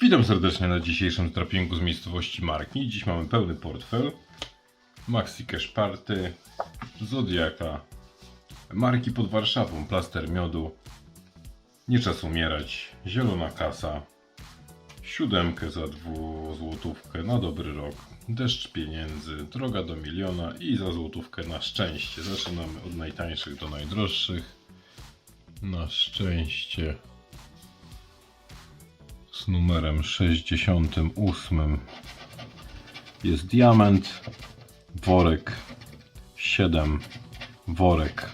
Witam serdecznie na dzisiejszym trappingu z miejscowości Marki. Dziś mamy pełny portfel. Maxi Cash Party, Zodiaka, marki pod Warszawą, plaster miodu, nie czas umierać, zielona kasa, siódemkę za dwuzłotówkę na dobry rok, deszcz pieniędzy, droga do miliona i za złotówkę na szczęście. Zaczynamy od najtańszych do najdroższych. Na szczęście z numerem 68 jest diament, worek 7, worek,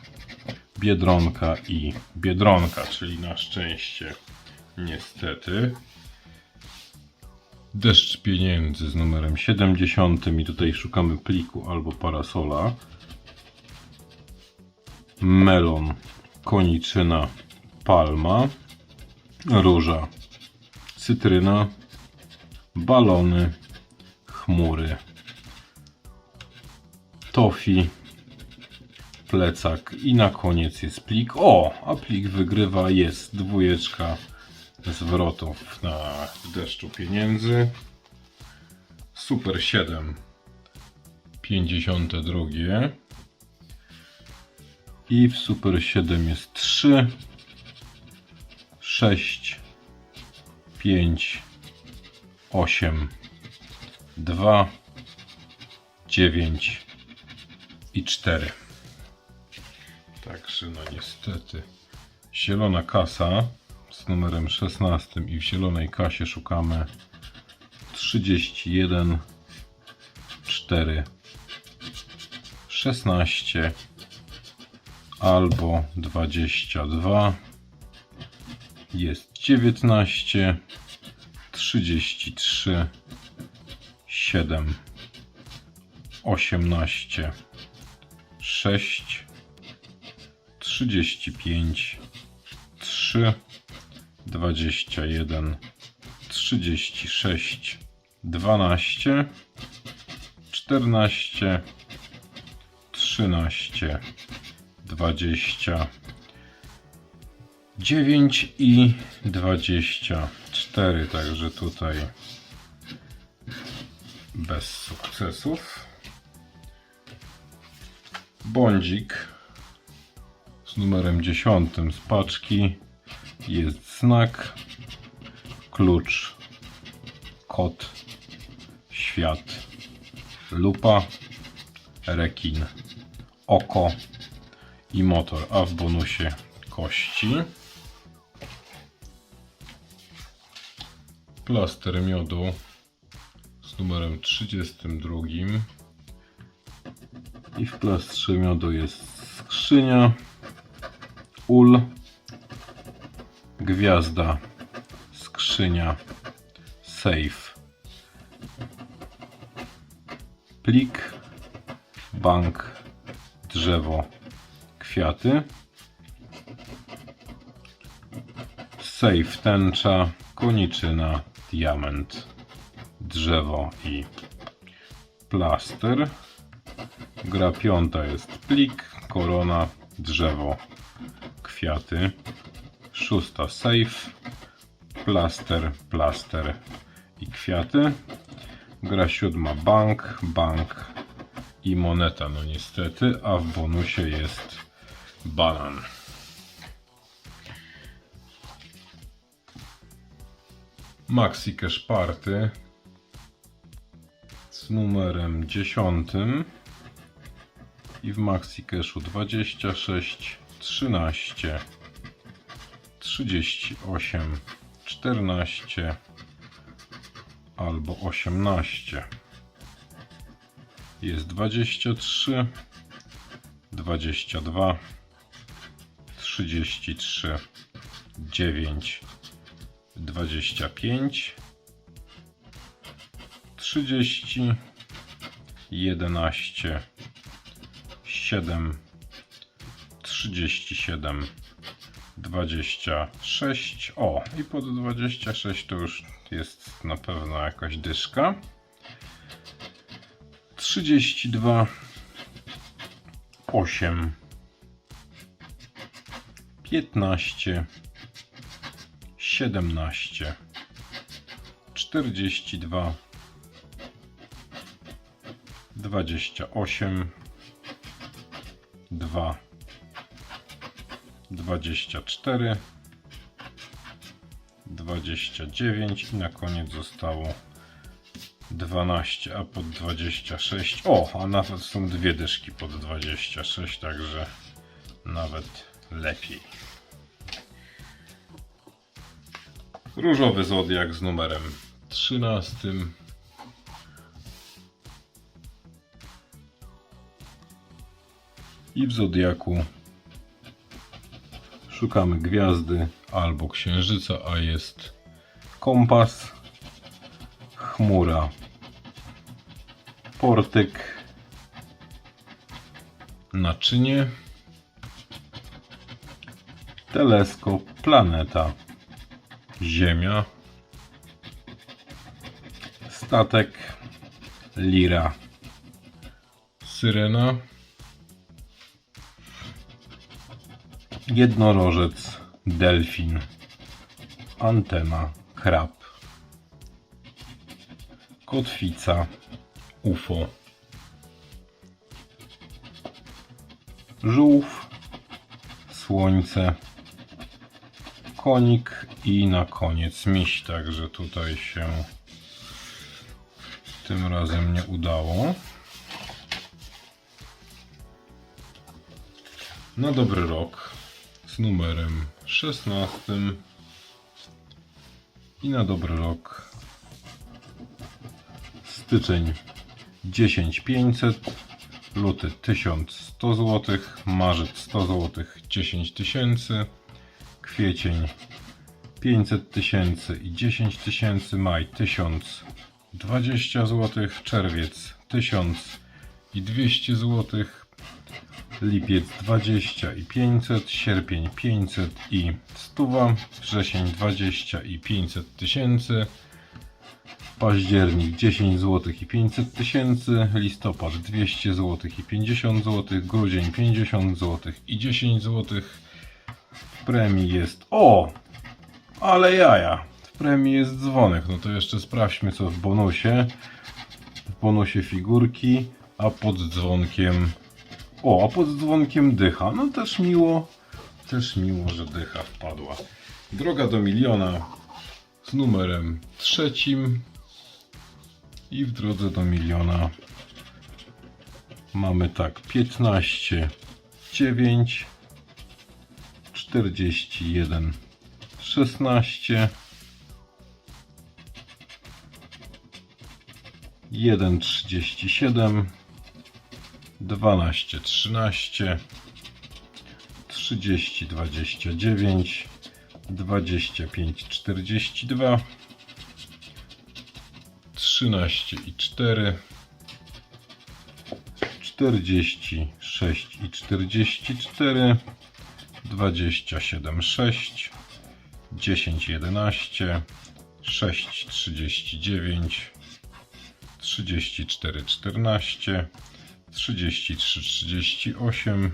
biedronka i biedronka, czyli na szczęście niestety. Deszcz pieniędzy z numerem 70 i tutaj szukamy pliku albo parasola. Melon, koniczyna, palma, róża, cytryna, balony, chmury, tofi, plecak i na koniec jest plik. O, a plik wygrywa jest dwójeczka zwrotów na deszczu pieniędzy. Super 7 52 i w Super 7 jest 3 6 5 8 2 9 i 4 Także no niestety zielona kasa z numerem 16 i w zielonej kasie szukamy 31 4 16 albo 22 jest 19 33 7 18 6 35 3 21 36 12 14 13 20 9 i 24, także tutaj bez sukcesów. Bądzik z numerem 10 z paczki jest znak, klucz, kot, świat, lupa, rekin, oko i motor, a w bonusie kości. Plaster miodu z numerem 32. I w plastrze miodu jest skrzynia, ul, gwiazda, skrzynia, safe, plik, bank, drzewo, kwiaty, safe, tęcza, koniczyna, diament, drzewo i plaster. Gra piąta jest plik, korona, drzewo, kwiaty. Szósta safe, plaster, plaster i kwiaty. Gra siódma bank, bank i moneta, no niestety, a w bonusie jest banan. Maxi Cash Party z numerem 10 i w Maxi Cashu 26, 13, 38, 14 albo 18. Jest 23, 22, 33, 9, 25, 30, 11, 7, 37, 26. O, i pod 26 to już jest na pewno jakaś dyszka. 32, 8, 15, 17, 42, 28, 2, 24, 29 i na koniec zostało 12, a pod 26. O, a nawet są dwie dyszki pod 26, także nawet lepiej. Różowy zodiak z numerem 13. I w zodiaku szukamy gwiazdy albo księżyca, a jest kompas, chmura, portyk, naczynie, teleskop, planeta, ziemia, statek, lira, syrena, jednorożec, delfin, antena, krab, kotwica, UFO, żółw, słońce, konik i na koniec miś, także tutaj się tym razem nie udało. Na dobry rok z numerem 16 i na dobry rok styczeń 10500 luty 1100 zł marzec 100 zł 10 tysięcy. Kwiecień 500 tysięcy i 10 tysięcy maj 1020 zł czerwiec 1000 i 200 zł lipiec 20 i 500, sierpień 500 i 100, wrzesień 20 i 500 tysięcy, październik 10 zł i 500 tysięcy, listopad 200 zł i 50 zł, grudzień 50 zł i 10 zł. Premii jest o, ale jaja. W premii jest dzwonek. No to jeszcze sprawdźmy co w bonusie. W bonusie figurki, a pod dzwonkiem o, a pod dzwonkiem dycha. No też miło, też miło, że dycha wpadła. Droga do miliona z numerem trzecim. I w drodze do miliona mamy tak 15, 9, 41, 16, 1, 37, 12, 13, 30, 29, 25, 42, 13 i 4, 46 i 44, 27, 6, 10, 11, 6, 39, 34, 14, 33, 38,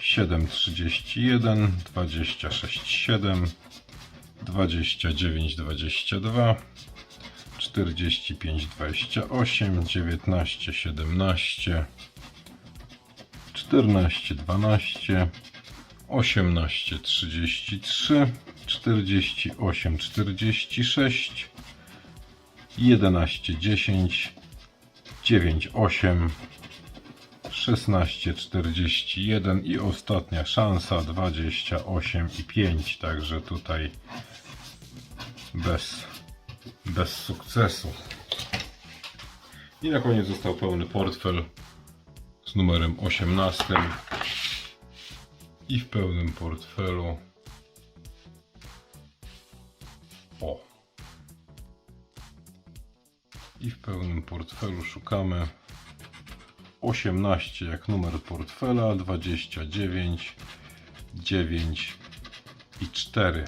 7, 31, 26, 7, 29, 22, 45, 28, 19, 17, 14, 12, 18, 33, 48, 46, 11, 10, 9, 8, 16, 41 i ostatnia szansa 28 i 5. Także tutaj bez, bez sukcesu. I na koniec został pełny portfel z numerem 18. I w pełnym portfelu. O. I w pełnym portfelu szukamy 18 jak numer portfela, 29, 9 i 4.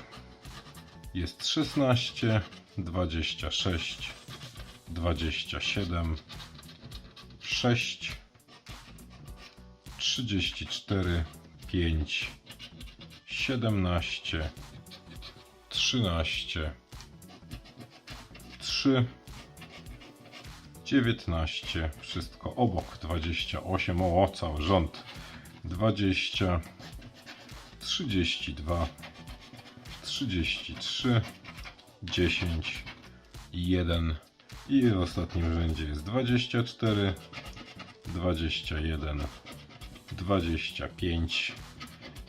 Jest 16, 26, 27, 6, 34, 5, 17, 13, 3, 19, wszystko obok, 28, o, cały rząd, 20, 32, 33, 10, 1 i w ostatnim rzędzie jest 24, 21, 25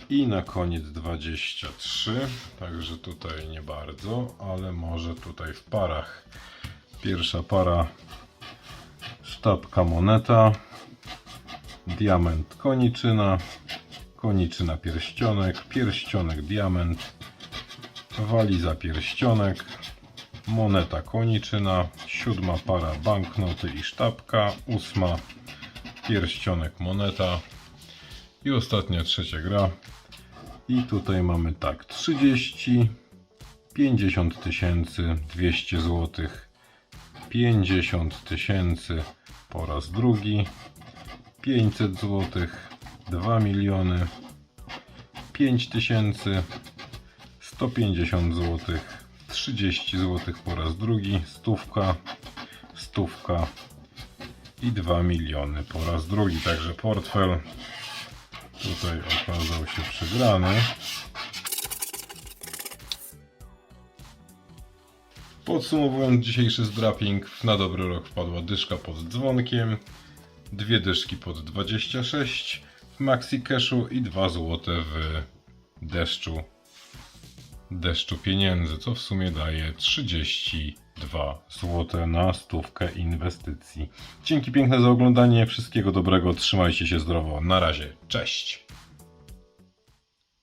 i na koniec 23. Także tutaj nie bardzo, ale może tutaj w parach. Pierwsza para sztabka moneta, diament koniczyna, koniczyna pierścionek, pierścionek diament, waliza pierścionek, moneta koniczyna, siódma para banknoty i sztabka, ósma pierścionek moneta i ostatnia trzecia gra. I tutaj mamy tak 30, 50 tysięcy, 200 zł, 50 tysięcy po raz drugi, 500 zł, 2 miliony, 5 tysięcy, 150 zł, 30 zł po raz drugi, stówka, stówka i 2 miliony po raz drugi. Także portfel tutaj okazał się przegrany. Podsumowując dzisiejszy zdraping, na dobry rok wpadła dyszka pod dzwonkiem, dwie dyszki pod 26 w Maxi Cashu i 2 złote w deszczu deszczu pieniędzy, co w sumie daje 32 zł na stówkę inwestycji. Dzięki piękne za oglądanie, wszystkiego dobrego, trzymajcie się zdrowo, na razie, cześć!